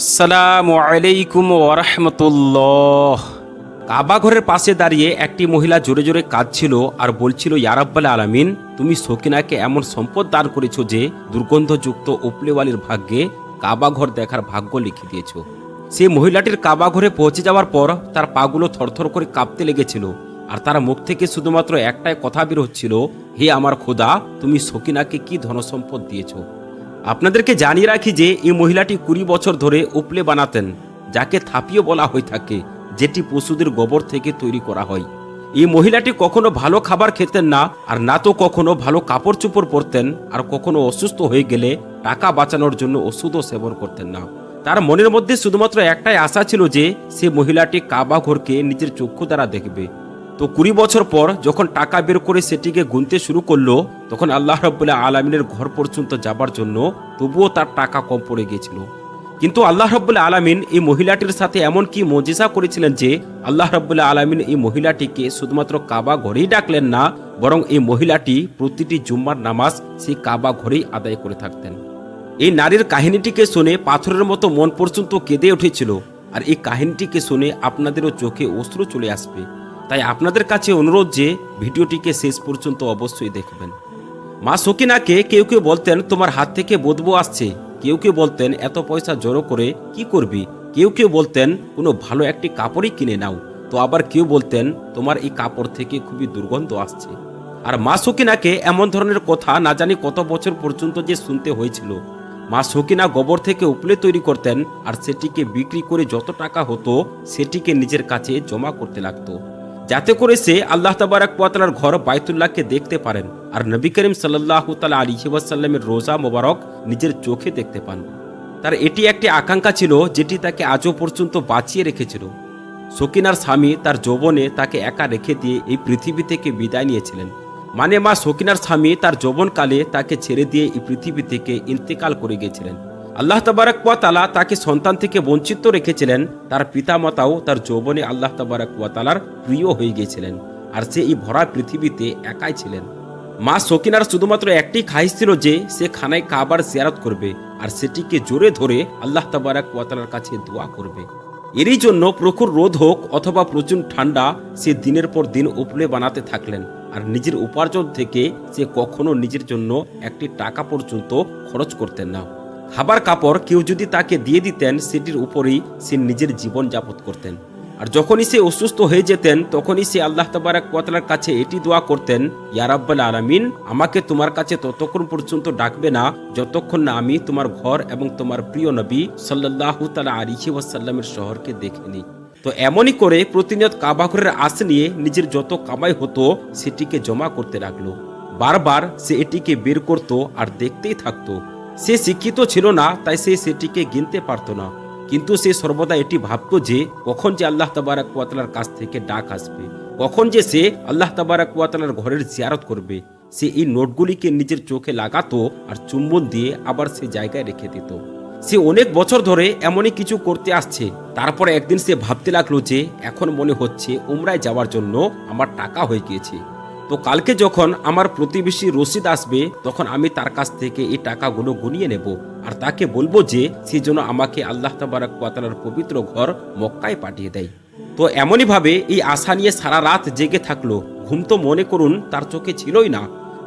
আসসালামু আলাইকুম ওরহমতুল্লাহ কাবা ঘরের পাশে দাঁড়িয়ে একটি মহিলা জোরে জোরে কাঁদছিল আর বলছিল ইয়ারাব্বাল আলামিন, তুমি সকিনাকে এমন সম্পদ দান করেছ যে দুর্গন্ধযুক্ত উপলেওয়ালির ভাগ্যে কাবা ঘর দেখার ভাগ্য লিখে দিয়েছ। সেই মহিলাটির কাবা ঘরে পৌঁছে যাওয়ার পর তার পাগুলো থরথর করে কাঁপতে লেগেছিল আর তার মুখ থেকে শুধুমাত্র একটাই কথা বের হচ্ছিল, হে আমার খোদা, তুমি সকিনাকে কি ধনসম্পদ দিয়েছ? আপনাদেরকে জানিয়ে রাখি যে এই মহিলাটি কুড়ি বছর ধরে উপলে বানাতেন, যাকে থাপিও বলা হয়ে থাকে, যেটি পশুদের গোবর থেকে তৈরি করা হয়। এই মহিলাটি কখনো ভালো খাবার খেতেন না, আর না তো কখনো ভালো কাপড় চোপড় পরতেন, আর কখনো অসুস্থ হয়ে গেলে টাকা বাঁচানোর জন্য ওষুধও সেবন করতেন না। তার মনের মধ্যে শুধুমাত্র একটাই আশা ছিল যে সে মহিলাটি কাবা ঘরকে নিজের চক্ষু দ্বারা দেখবে। তো কুড়ি বছর পর যখন টাকা বের করে সেটিকে গুনতে শুরু করল, তখন আল্লাহ রব্বুল্লাহ আলমিনের ঘর পর্যন্ত যাবার জন্য তবুও তার টাকা কম পড়ে গিয়েছিল। কিন্তু আল্লাহ রব্বুল্লাহ আলমিন এই মহিলাটির সাথে এমন কি মজিসা করেছিলেন যে আল্লাহ রব্বুল্লাহ আলমিন এই মহিলাটিকে শুধুমাত্র কাবা ঘরেই ডাকলেন না, বরং এই মহিলাটি প্রতিটি জুম্মার নামাজ সেই কাবা ঘরেই আদায় করে থাকতেন। এই নারীর কাহিনীটিকে শুনে পাথরের মতো মন পর্যন্ত কেঁদে উঠেছিল, আর এই কাহিনীটিকে শুনে আপনাদেরও চোখে অশ্রু চলে আসবে। তাই আপনাদের কাছে অনুরোধ যে ভিডিওটিকে শেষ পর্যন্ত অবশ্যই দেখবেন। মা সকিনাকে কেউ কেউ বলতেন, তোমার হাত থেকে বদবু আসছে। কেউ কেউ বলতেন, এত পয়সা জড়ো করে কি করবি? কেউ কেউ বলতেন, কোনো ভালো একটি কাপড়ই কিনে নাও। তো আবার কেউ বলতেন, তোমার এই কাপড় থেকে খুবই দুর্গন্ধ আসছে। আর মা সকিনাকে এমন ধরনের কথা না জানি কত বছর পর্যন্ত যে শুনতে হয়েছিল। মা সকিনা গোবর থেকে উপলে তৈরি করতেন আর সেটিকে বিক্রি করে যত টাকা হতো, সেটিকে নিজের কাছে জমা করতে লাগতো। যাতে করে সে আল্লাহ তাবারাক ওয়াতালার ঘর বাইতুল্লাহকে দেখতে পারেন আর নবী করিম সাল্লাহ তালা আলী ওয়াসাল্লামের রোজা মোবারক নিজের চোখে দেখতে পান। তার এটি একটি আকাঙ্ক্ষা ছিল যেটি তাকে আজও পর্যন্ত বাঁচিয়ে রেখেছিল। সকিনার স্বামী তার যৌবনে তাকে একা রেখে দিয়ে এই পৃথিবী থেকে বিদায় নিয়েছিলেন। মানে মা সকিনার স্বামী তার যৌবনকালে তাকে ছেড়ে দিয়ে এই পৃথিবী থেকে ইন্তেকাল করে গিয়েছিলেন। আল্লাহ তাবারাক তালা তাকে সন্তান থেকে বঞ্চিত রেখেছিলেন। তার পিতামাতাও তার যৌবনে আল্লাহ তাবারাক তালার প্রিয় হয়ে গিয়েছিলেন আর সে এই ভরা পৃথিবীতে একাই ছিলেন। মা সকিনার শুধুমাত্র একটি খাইশ ছিল যে সে খানায় কাবার জিয়ারত করবে আর সেটিকে জোরে ধরে আল্লাহ তাবারাক তালার কাছে দোয়া করবে। এরই জন্য প্রখর রোধ হোক অথবা প্রচুর ঠান্ডা, সে দিনের পর দিন উপলে বানাতে থাকলেন আর নিজের উপার্জন থেকে সে কখনো নিজের জন্য একটি টাকা পর্যন্ত খরচ করতেন না। খাবার কাপড় কেউ যদি তাকে দিয়ে দিতেন, সেটির উপরেই সে নিজের জীবন যাপন করতেন। আর যখনই সে অসুস্থ হয়ে যেতেন, তখনই সে আল্লাহ তাবারাক কাছে এটি দোয়া করতেন ইয়ারাব্বাল আলামিন, আমাকে তোমার কাছে ততক্ষণ পর্যন্ত ডাকবে না, যতক্ষণ না আমি তোমার ঘর এবং তোমার প্রিয় নবী সাল্লাহ তালা আলিহি ওয়াসাল্লামের শহরকে দেখিনি। তো এমনই করে প্রতিনিয়ত কাবাঘরের আশ নিয়ে নিজের যত কামাই হতো, সেটিকে জমা করতে লাগল। বারবার সে এটিকে বের করত আর দেখতেই থাকতো। সে শিক্ষিত ছিল না, তাই সে সেটিকে গিনতে পারত না। কিন্তু সে সর্বদা এটি ভাবত যে, কখন যে আল্লাহ তাবারাক ওয়াতালার কাছ থেকে ডাক আসবে, কখন যে সে আল্লাহ তাবারাক ওয়াতালার ঘরের জিয়ারত করবে, সে এই নোটগুলিকে নিজের চোখে লাগাতো আর চুম্বন দিয়ে আবার সে জায়গায় রেখে দিত। সে অনেক বছর ধরে এমনই কিছু করতে আসছে, তারপরে একদিন সে ভাবতে লাগল যে, এখন মনে হচ্ছে উমরায় যাওয়ার জন্য আমার টাকা হয়ে গিয়েছে। তো কালকে যখন আমার প্রতিবেশী রশিদ আসবে, তখন আমি তার কাছ থেকে এই টাকাগুলো গুনিয়ে নেব আর তাকে বলব যে, সে যেন আমাকে আল্লাহ তাবারাক ওয়াতালার পবিত্র ঘর মক্কায় পাঠিয়ে দেয়। তো এমনই ভাবে এই আশা নিয়ে সারা রাত জেগে থাকল। ঘুম তো মনে করুন তার চোখে ছিলই না।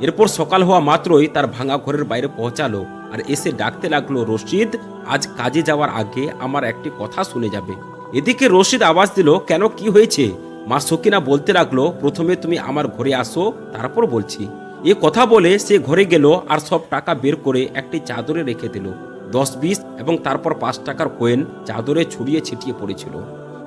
এরপর সকাল হওয়া মাত্রই তার ভাঙা ঘরের বাইরে পৌঁছালো আর এসে ডাকতে লাগল, রশিদ, আজ কাজে যাওয়ার আগে আমার একটি কথা শুনে যাবে। এদিকে রশিদ আওয়াজ দিল, কেন, কি হয়েছে? মা সকিনা বলতে লাগল, প্রথমে তুমি আমার ঘরে আসো, তারপর বলছি। এ কথা বলে সে ঘরে গেল আর সব টাকা বের করে একটি চাদরে রেখে দিল, দশ বিশ এবং তারপর পাঁচ টাকার কোয়েন চাদরে ছড়িয়ে ছিটিয়ে পড়েছিল।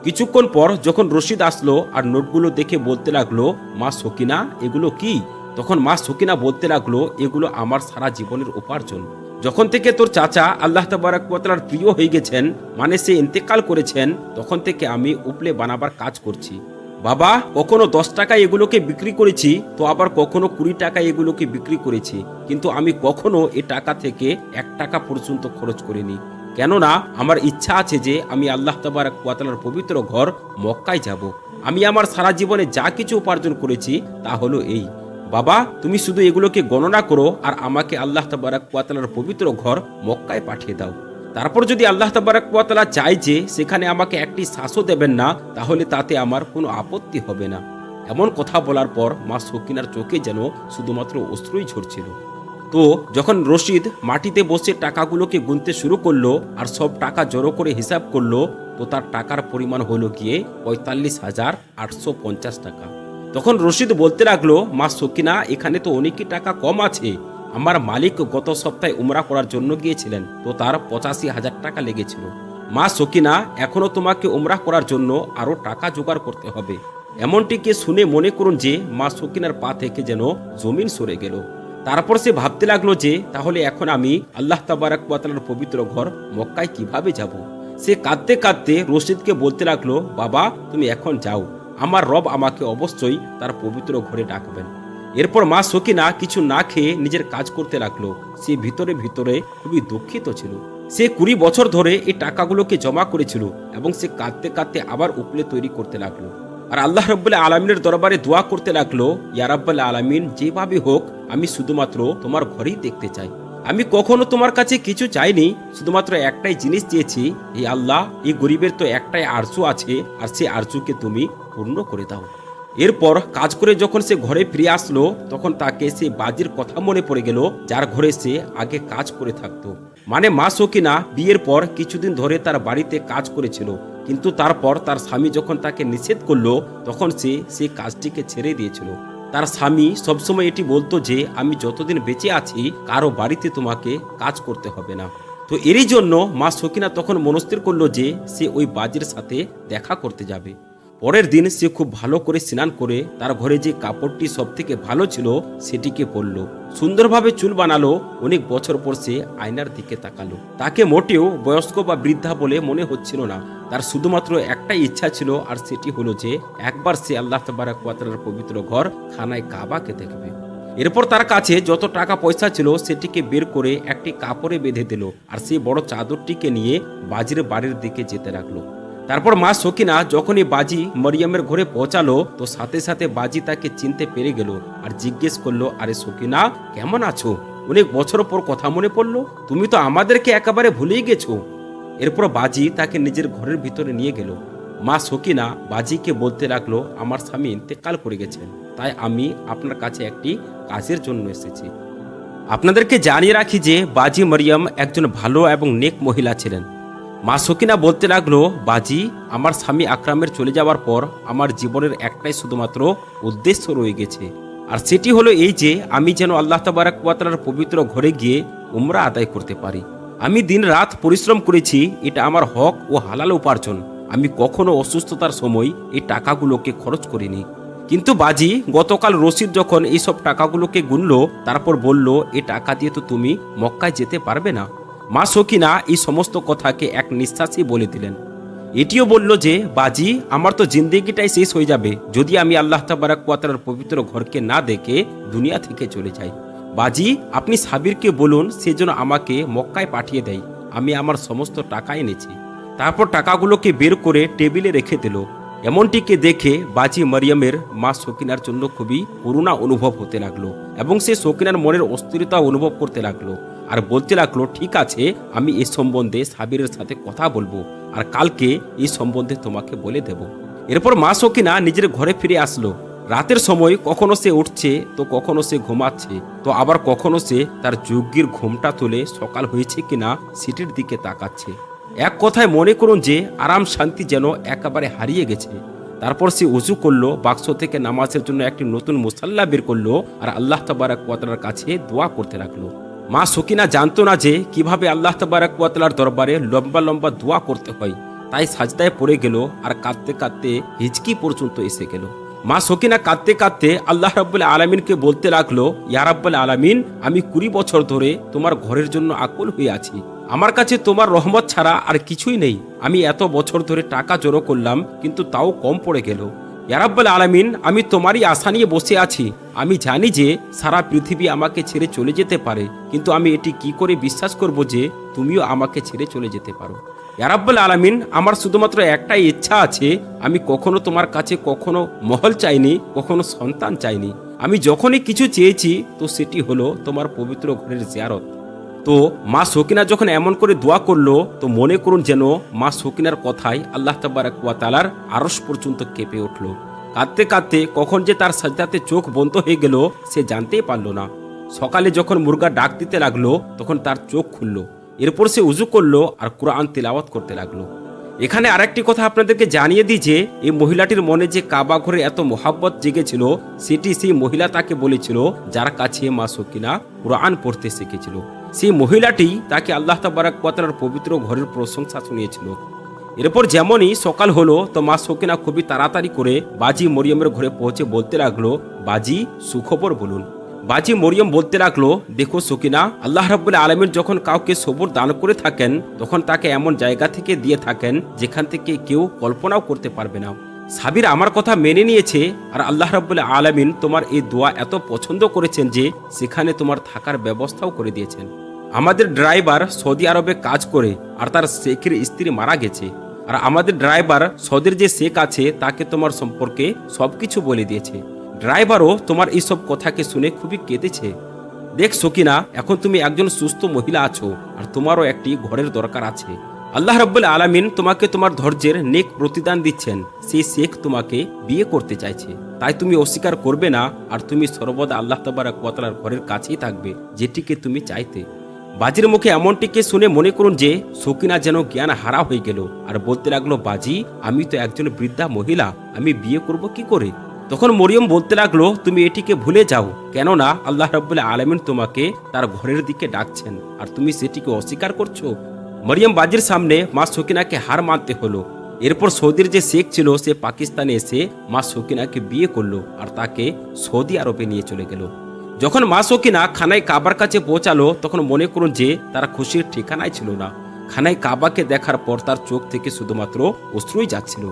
কিছুক্ষণ পর যখন রশিদ আসলো আর নোটগুলো দেখে বলতে লাগল, মা সকিনা এগুলো কি? তখন মা সকিনা বলতে লাগল, এগুলো আমার সারা জীবনের উপার্জন। যখন থেকে তোর চাচা আল্লাহ তাবারাকার প্রিয় হয়ে গেছেন মানে সে ইন্তেকাল করেছেন, তখন থেকে আমি উপলে বানাবার কাজ করছি। বাবা, কখনো দশ টাকায় এগুলোকে বিক্রি করেছি, তো আবার কখনো কুড়ি টাকায় এগুলোকে বিক্রি করেছি। কিন্তু আমি কখনো এ টাকা থেকে এক টাকা পর্যন্ত খরচ করিনি। কেননা, আমার ইচ্ছা আছে যে আমি আল্লাহ তাবারাক ওয়াতালার পবিত্র ঘর মক্কায় যাব। আমি আমার সারা জীবনে যা কিছু উপার্জন করেছি, তা হলো এই। বাবা, তুমি শুধু এগুলোকে গণনা করো আর আমাকে আল্লাহ তাবারাক ওয়াতালার পবিত্র ঘর মক্কায় পাঠিয়ে দাও। তারপর যদি আল্লাহ তাবারাকালা চায় যে সেখানে আমাকে একটি শ্বাসও দেবেন না, তাহলে তাতে আমার কোনো আপত্তি হবে না। এমন কথা বলার পর মা সকিনার চোখে যেন শুধুমাত্র অশ্রুই ঝরছিল। তো যখন রশিদ মাটিতে বসে টাকাগুলোকে গুনতে শুরু করল আর সব টাকা জড়ো করে হিসাব করল, তো তার টাকার পরিমাণ হলো গিয়ে পঁয়তাল্লিশ হাজার আটশো পঞ্চাশ টাকা। তখন রশিদ বলতে লাগল, মা সকিনা, এখানে তো অনেকই টাকা কম আছে। আমার মালিক গত সপ্তাহে উমরা করার জন্য গিয়েছিলেন, তো তার পঁচাশি হাজার টাকা লেগেছিল। মা সকিনা, এখনও তোমাকে উমরা করার জন্য আরও টাকা জোগাড় করতে হবে। এমনটিকে শুনে মনে করুন যে, মা সকিনার পা থেকে যেন জমিন সরে গেল। তারপর সে ভাবতে লাগল যে, তাহলে এখন আমি আল্লাহ তাবারাকালার পবিত্র ঘর মক্কায় কীভাবে যাব? সে কাঁদতে কাঁদতে রশিদকে বলতে লাগল, বাবা, তুমি এখন যাও। আমার রব আমাকে অবশ্যই তার পবিত্র ঘরে ডাকবেন। এরপর মা সকিনা কিছু না খেয়ে নিজের কাজ করতে লাগল। সে ভিতরে ভিতরে খুবই দুঃখিত ছিল। সে কুড়ি বছর ধরে এই টাকাগুলোকে জমা করেছিল এবং সে কাঁদতে কাঁদতে আবার উপলে তৈরি করতে লাগল। আর আল্লাহ রব্বুল্লাহ আলমিনের দরবারে দোয়া করতে লাগল ইয়ারাব্বাল আলমিন, যেভাবে হোক আমি শুধুমাত্র তোমার ঘরেই দেখতে চাই। আমি কখনো তোমার কাছে কিছু চাইনি, শুধুমাত্র একটাই জিনিস চেয়েছি এই আল্লাহ, এই গরিবের তো একটাই আরজু আছে, আর সেই আরজুকে তুমি পূর্ণ করে দাও। এরপর কাজ করে যখন সে ঘরে ফিরে আসলো, তখন তাকে সে বাজির কথা মনে পড়ে গেল, যার ঘরে সে আগে কাজ করে থাকতো। মানে মা সকিনা বিয়ের পর কিছুদিন ধরে তার বাড়িতে কাজ করেছিল, কিন্তু তারপর তার স্বামী যখন তাকে নিষেধ করল, তখন সে সেই কাজটিকে ছেড়ে দিয়েছিল। তার স্বামী সবসময় এটি বলতো যে, আমি যতদিন বেঁচে আছি, কারও বাড়িতে তোমাকে কাজ করতে হবে না। তো এরই জন্য মা সকিনা তখন মনস্থির করল যে, সে ওই বাজির সাথে দেখা করতে যাবে। পরের দিন সে খুব ভালো করে স্নান করে তার ঘরে যে কাপড়টি সব থেকে ভালো ছিল সেটিকে পরল। সুন্দরভাবে চুল বানালো, অনেক বছর পর সে আয়নার দিকে তাকালো। তাকে মোটেও বয়স্ক বা বৃদ্ধা বলে মনে হচ্ছিল না। তার শুধুমাত্র একটাই ইচ্ছা ছিল, আর সেটি হলো যে একবার সে আল্লাহ তাবারাকাতার পবিত্র ঘর খানায় কাবাকে দেখবে। এরপর তার কাছে যত টাকা পয়সা ছিল সেটিকে বের করে একটি কাপড়ে বেঁধে দিল, আর সেই বড় চাদরটিকে নিয়ে বাজির বাড়ির দিকে যেতে লাগল। তারপর মা সকিনা যখনই বাজি মরিয়মের ঘরে পৌঁছালো, তো সাথে সাথে বাজি তাকে চিনতে পেরে গেল আর জিজ্ঞেস করল, আরে সকিনা, কেমন আছো? অনেক বছর পর কথা মনে পড়ল। তুমি তো আমাদেরকে একেবারে ভুলেই গেছো। এরপর বাজি তাকে নিজের ঘরের ভিতরে নিয়ে গেল। মা সকিনা বাজিকে বলতে লাগল, আমার স্বামী ইন্তেকাল করে গেছেন, তাই আমি আপনার কাছে একটি কাজের জন্য এসেছি। আপনাদেরকে জানিয়ে রাখি যে বাজি মরিয়ম একজন ভালো এবং নেক মহিলা ছিলেন। মা সকিনা বলতে লাগল, বাজি, আমার স্বামী আকরামের চলে যাওয়ার পর আমার জীবনের একটাই শুধুমাত্র উদ্দেশ্য রয়ে গেছে। আর সেটি হলো এই যে, আমি যেন আল্লাহ তাবারাকালার পবিত্র ঘরে গিয়ে উমরা আদায় করতে পারি। আমি দিন রাত পরিশ্রম করেছি, এটা আমার হক ও হালাল উপার্জন। আমি কখনো অসুস্থতার সময় এই টাকাগুলোকে খরচ করিনি। কিন্তু বাজি, গতকাল রশিদ যখন এইসব টাকাগুলোকে গুনলো, তারপর বলল এই টাকা দিয়ে তো তুমি মক্কায় যেতে পারবে না। মা সকিনা এই সমস্ত কথাকে এক নিঃশ্বাসই বলে দিলেন এটিও বলল যে, বাজি, আমার তো জিন্দেগিটাই শেষ হয়ে যাবে, যদি আমি আল্লাহ তাবারাকাতার পবিত্র ঘরকে না দেখে দুনিয়া থেকে চলে যাই। বাজি, আপনি সাবিরকে বলুন, সে যেন আমাকে মক্কায় পাঠিয়ে দেয়, আমি আমার সমস্ত টাকা এনেছি। তারপর টাকাগুলোকে বের করে টেবিলে রেখে দিল। এমনটিকে দেখে বাজি মারিয়ামের মা সকিনার জন্য খুবই করুণা অনুভব হতে লাগল এবং সে সকিনার মনের অস্থিরতা অনুভব করতে লাগল। আর বলতে লাগল, ঠিক আছে, আমি এ সম্বন্ধে সাবিরের সাথে কথা বলব আর কালকে এই সম্বন্ধে তোমাকে বলে দেব। এরপর মা সকিনা নিজের ঘরে ফিরে আসলো। রাতের সময় কখনো সে উঠছে, তো কখনো সে ঘুমাচ্ছে, তো আবার কখনো সে তার যজ্ঞের ঘুমটা তুলে সকাল হয়েছে কিনা সিটির দিকে তাকাচ্ছে। এক কথায় মনে করুন যে আরাম শান্তি যেন একেবারে হারিয়ে গেছে। তারপর সে উজু করল, বাক্স থেকে নামাজের জন্য একটি নতুন মুসাল্লা বের করল আর আল্লাহ তাবারাক কাছে দোয়া করতে লাগল। মা সকিনা জানতো না যে কীভাবে আল্লাহ তাবারাক ওয়াতালার দরবারে লম্বা লম্বা দোয়া করতে হয়। তাই সাজদায় পড়ে গেল আর কাঁদতে কাঁদতে হিচকি পর্যন্ত এসে গেল। মা সকিনা কাঁদতে কাঁদতে আল্লাহ রাব্বুল আলমিনকে বলতে লাগল, ইয়া রাব্বুল আলমিন, আমি কুড়ি বছর ধরে তোমার ঘরের জন্য আকুল হয়ে আছি। আমার কাছে তোমার রহমত ছাড়া আর কিছুই নেই। আমি এত বছর ধরে টাকা জড়ো করলাম, কিন্তু তাও কম পড়ে গেল। ইয়ারাব্বাল আলামিন, আমি তোমারই আশা নিয়ে বসে আছি। আমি জানি যে সারা পৃথিবী আমাকে ছেড়ে চলে যেতে পারে, কিন্তু আমি এটি কি করে বিশ্বাস করব যে তুমিও আমাকে ছেড়ে চলে যেতে পারো? ইয়ারাব্বাল আলামিন, আমার শুধুমাত্র একটাই ইচ্ছা আছে, আমি কখনো তোমার কাছে কখনো মহল চাইনি, কখনো সন্তান চাইনি। আমি যখনই কিছু চেয়েছি, তো সেটি হলো তোমার পবিত্র ঘরের জিয়ারত। তো মা সকিনা যখন এমন করে দোয়া করল, তো মনে করুন যেন মা সকিনার কথায় আল্লাহ তালার আরস পর্যন্ত কেঁপে উঠল। কাঁদতে কাঁদতে কখন যে তার সাজদাতে চোখ বন্ধ হয়ে গেল, সে জানতেই পারল না। সকালে যখন মুরগা ডাক দিতে লাগল, তখন তার চোখ খুলল। এরপর সে উজু করল আর কোরআন তেলাওয়াত করতে লাগল। এখানে আরেকটি কথা আপনাদেরকে জানিয়ে দিই যে, এই মহিলাটির মনে যে কাবা ঘরে এত মোহাব্বত জেগেছিল, সেটি সেই মহিলা তাকে বলেছিল, যার কাছে মা সকিনা কোরআন পড়তে শিখেছিল। সেই মহিলাটি তাকে আল্লাহ তাবারাকার পবিত্র ঘরের প্রশংসা শুনিয়েছিল। এরপর যেমনই সকাল হলো, তো মা সকিনা খুবই তাড়াতাড়ি করে বাজি মরিয়মের ঘরে পৌঁছে বলতে লাগল, বাজি, সুখবর বলুন। বাজি মরিয়ম বলতে লাগল, দেখো সকিনা, আল্লাহ রাব্বুল আলমীর যখন কাউকে সবর দান করে থাকেন, তখন তাকে এমন জায়গা থেকে দিয়ে থাকেন, যেখান থেকে কেউ কল্পনাও করতে পারবে না। সাবির আমার কথা মেনে নিয়েছে আর আল্লাহ রাব্বুল আলমিন তোমার এই দোয়া এত পছন্দ করেছেন যে সেখানে তোমার থাকার ব্যবস্থাও করে দিয়েছেন। আমাদের ড্রাইভার সৌদি আরবে কাজ করে আর তার শেখের স্ত্রী মারা গেছে। আর আমাদের ড্রাইভার সৌদির যে শেখ আছে তাকে তোমার সম্পর্কে সবকিছু বলে দিয়েছে। ড্রাইভারও তোমার এইসব কথাকে শুনে খুবই কেঁদেছে। দেখ সকিনা এখন তুমি একজন সুস্থ মহিলা আছো আর তোমারও একটি ঘরের দরকার আছে। আল্লাহ রব্বুল আলামিন তোমাকে তোমার ধৈর্যের নেক প্রতিদান দিচ্ছেন। সেই শেখ তোমাকে বিয়ে করতে চাইছে। তাই তুমি অস্বীকার করবে না আর তুমি সর্বদা আল্লাহ তবারক ওয়াতালার ঘরের কাছেই থাকবে, যেটিকে তুমি চাইতে। বাজির মুখে এমনটিকে শুনে মনে করুন যে সকিনা যেন জ্ঞান হারা হয়ে গেল। আর বলতে লাগল, বাজি, আমি তো একজন বৃদ্ধা মহিলা, আমি বিয়ে করব কি করে? তখন মরিয়ম বলতে লাগল, তুমি এটিকে ভুলে যাও, কেননা আল্লাহ রাব্বুল আলমিন তোমাকে তার ঘরের দিকে ডাকছেন, আর তুমি সেটিকে অস্বীকার করছ। মরিয়ম বাজির সামনে মা সকিনাকে হার মানতে হলো। এরপর সৌদির যে শেখ ছিল, সে পাকিস্তানে এসে মা সকিনাকে বিয়ে করল আর তাকে সৌদি আরবে নিয়ে চলে গেল। যখন মা সকিনা খানায় কাবার কাছে পৌঁছালো, তখন মনে করুন যে তারা খুশির ঠিকানায় ছিল না। খানায় কাবাকে দেখার পর তার চোখ থেকে শুধুমাত্র অশ্রুই যাচ্ছিল।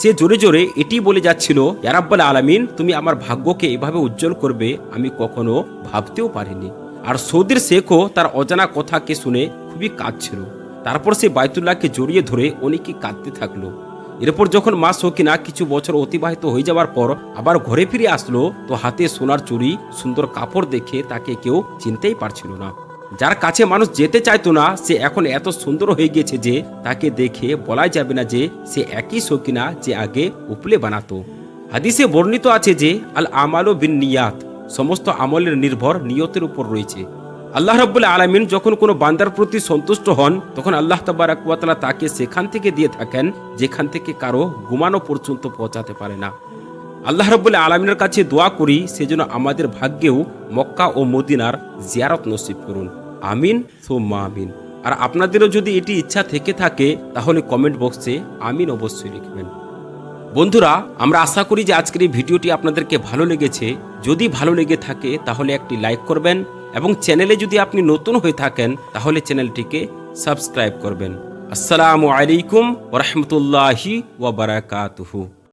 সে জোরে জোরে এটি বলে যাচ্ছিল ইয়ারাব্বাল আলামিন, তুমি আমার ভাগ্যকে এভাবে উজ্জ্বল করবে, আমি কখনো ভাবতেও পারিনি। আর সৌদির শেখও তার অজানা কথাকে শুনে খুবই কাঁদছিল। তারপর সে বাইতুল্লাহকে জড়িয়ে ধরে অনেকে কাঁদতে থাকল। এরপর যখন মা সকিনা কিছু বছর অতিবাহিত হয়ে যাওয়ার পর আবার ঘরে ফিরে আসলো, তো হাতে সোনার চুড়ি, সুন্দর কাপড় দেখে তাকে কেউ চিনতেই পারছিল না। যার কাছে মানুষ যেতে চাইতো না, সে এখন এত সুন্দর হয়ে গেছে যে তাকে দেখে বলাই যাবে না যে সে একই সকিনা যে আগে উপলে বানাতো। হাদিসে বর্ণিত আছে যে আল আমালো বিন নিয়াত সমস্ত আমলের নির্ভর নিয়তের উপর রয়েছে। আল্লাহ রাব্বুল আলামিন যখন কোনো বান্দার প্রতি সন্তুষ্ট হন, তখন আল্লাহ তাবারাকালা তাকে সেখান থেকে দিয়ে থাকেন, যেখান থেকে কারও ঘুমানো পর্যন্ত পৌঁছাতে পারে না। আল্লাহ রব্বুল আলমিনের কাছে দোয়া করি সেজন্য আমাদের ভাগ্যেও মক্কা ও মদিনার জিয়ারত নসিব করুন। আমিন, সোম্মা আমিন। আর আপনাদেরও যদি এটি ইচ্ছা থেকে থাকে, তাহলে কমেন্ট বক্সে আমিন অবশ্যই লিখবেন। বন্ধুরা, আমরা আশা করি যে আজকের এই ভিডিওটি আপনাদেরকে ভালো লেগেছে। যদি ভালো লেগে থাকে, তাহলে একটি লাইক করবেন এবং চ্যানেলে যদি আপনি নতুন হয়ে থাকেন, তাহলে চ্যানেলটিকে সাবস্ক্রাইব করবেন। আসসালামু আলাইকুম ওরহমতুল্লাহি ওবরাকাতুহু